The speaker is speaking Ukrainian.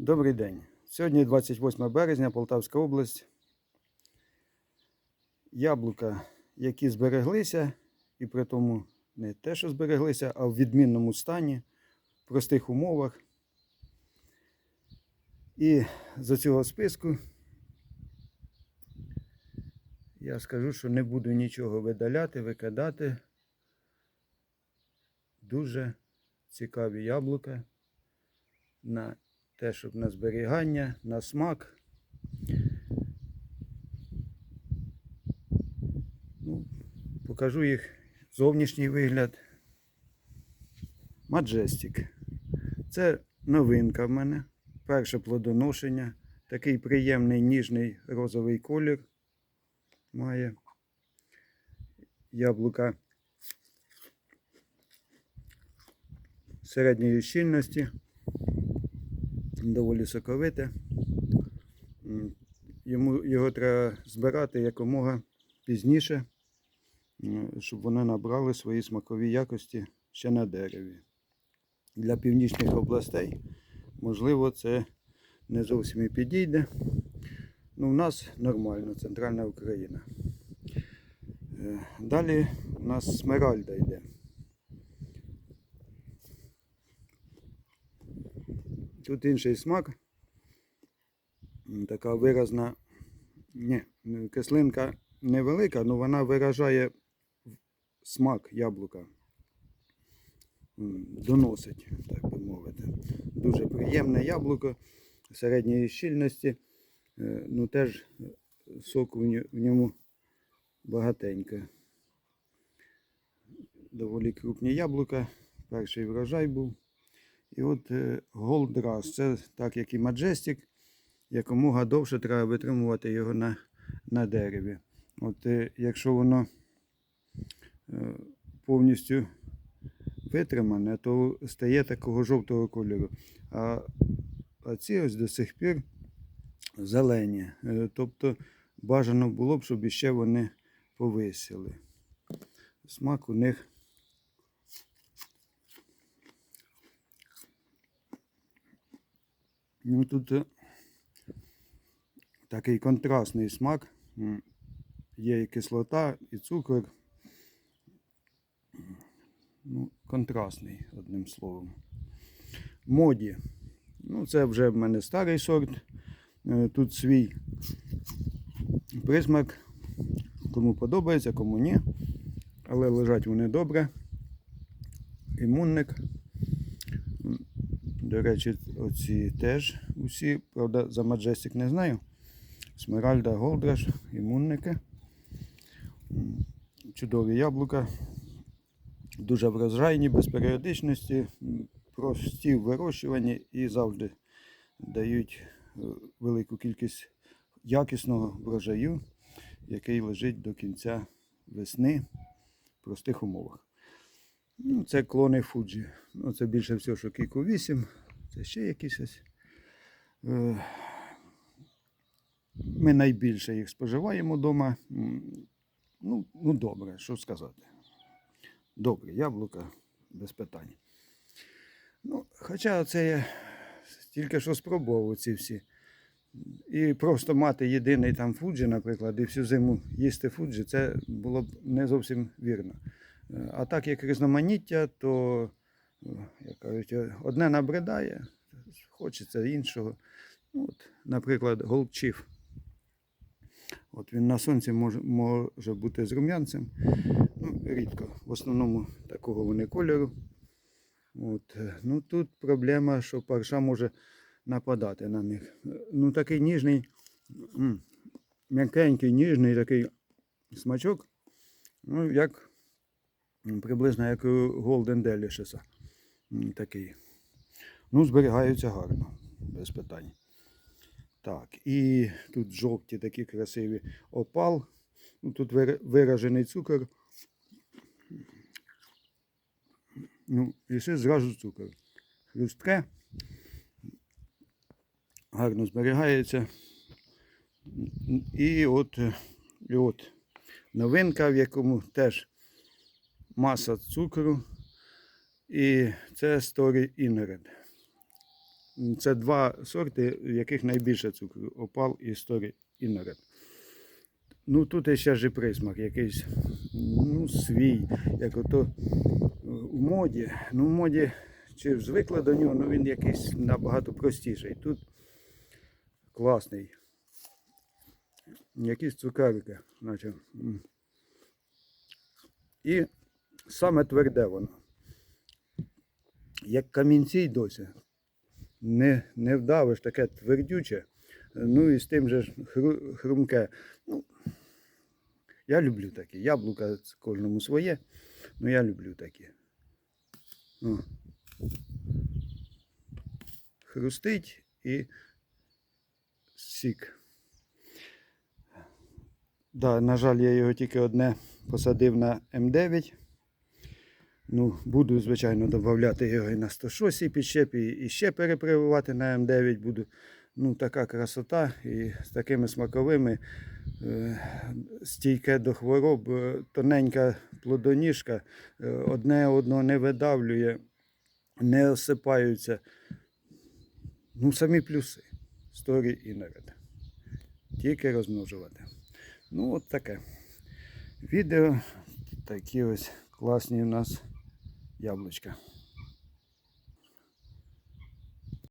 Добрий день. Сьогодні 28 березня, Полтавська область. Яблука, які збереглися, і при тому не те, що збереглися, а в відмінному стані, в простих умовах. І з цього списку я скажу, що не буду нічого видаляти, викидати. Дуже цікаві яблука на те, щоб на зберігання, на смак. Ну, покажу їх зовнішній вигляд. Маджестик. Це новинка в мене. Перше плодоношення. Такий приємний ніжний розовий колір має яблука середньої щільності доволі соковите. Йому, його треба збирати якомога пізніше, щоб вони набрали свої смакові якості ще на дереві. Для північних областей, можливо, це не зовсім і підійде. Ну, у нас нормально, центральна Україна. Е, Далі у нас смеральда йде. Тут інший смак. Така виразна. Ні, кислинка невелика, але вона виражає смак яблука. Доносить, так би мовити. Дуже приємне яблуко середньої щільності. Е, Ну теж соку в в ньому багатенько. Доволі крупні яблука. Перший врожай був. І от е, Gold Rush, це так як і Majestic, якомога довше треба витримувати його на, на дереві. От е, якщо воно е, повністю витримане, то стає такого жовтого кольору. А, а ці ось до сих пір зелені. Тобто бажано було б, щоб іще вони повисіли. Смак у них Ну, тут е, такий контрастний смак. Є і кислота, і цукор. Ну, контрастний, одним словом. Моді. Ну, це вже в мене старий сорт. Е, Тут свій присмак. Кому подобається, кому ні. Але лежать вони добре. Імунник. До речі, оці теж усі, правда, за Majestic не знаю. Смеральда, Голдраш, імунники. Чудові яблука. Дуже врожайні, без періодичності, прості в вирощуванні і завжди дають е, велику кількість якісного врожаю, який лежить до кінця весни в простих умовах. Ну, це клони Фуджі. Ну, це більше всього, що Кіку 8. Це ще якісь ось. Е, Ми найбільше їх споживаємо вдома. Ну, ну добре, що сказати. Добре, яблука без питань. Ну, хоча це я тільки що спробував ці всі. І просто мати єдиний там фуджі, наприклад, і всю зиму їсти фуджі, це було б не зовсім вірно. А так як різноманіття, то, е, як кажуть, одне набридає, хочеться іншого. Ну, От, наприклад, голчів. От він на сонці може, може бути з рум'янцем. Ну, рідко. В основному такого вони кольору. От. е, Ну, тут проблема, що парша може нападати на них. Ну, такий ніжний, м'якенький, ніжний такий смачок. Ну, як приблизно як у Delicious. М, Такий. Ну, зберігаються гарно, без питань. Так, і тут жовті такі красиві опал. Ну, тут виражений цукор. Ну, і ще зразу цукор. Хрустке. Гарно зберігається. І от, е, і от новинка, в якому теж маса цукру. І це Story Inred. Це два сорти, в яких найбільше цукру. Опал і Сторі Іноред. Ну тут ще ж присмак якийсь ну, свій, як ото у моді. Ну, в моді чи звикли до нього, ну він якийсь набагато простіший. Тут класний. Якісь цукерки, наче. І саме тверде воно. Як камінці й досі. Не, не вдавиш таке твердюче. Ну і з тим же хру, хрумке. Ну, я люблю такі. Яблука кожному своє, але я люблю такі. О. Хрустить і сік. Да, на жаль, я його тільки одне посадив на М9. Ну, буду, звичайно, додати його і на 106 підщепі, і ще перепрививати на М9 буду. Ну, така красота і з такими смаковими, е, стійке до хвороб, е, тоненька плодоніжка, е, одне одного не видавлює, не осипаються. Ну, самі плюси. Сторі і наряд. Тільки розмножувати. Ну, от таке. Відео. Такі ось класні у нас яблучка.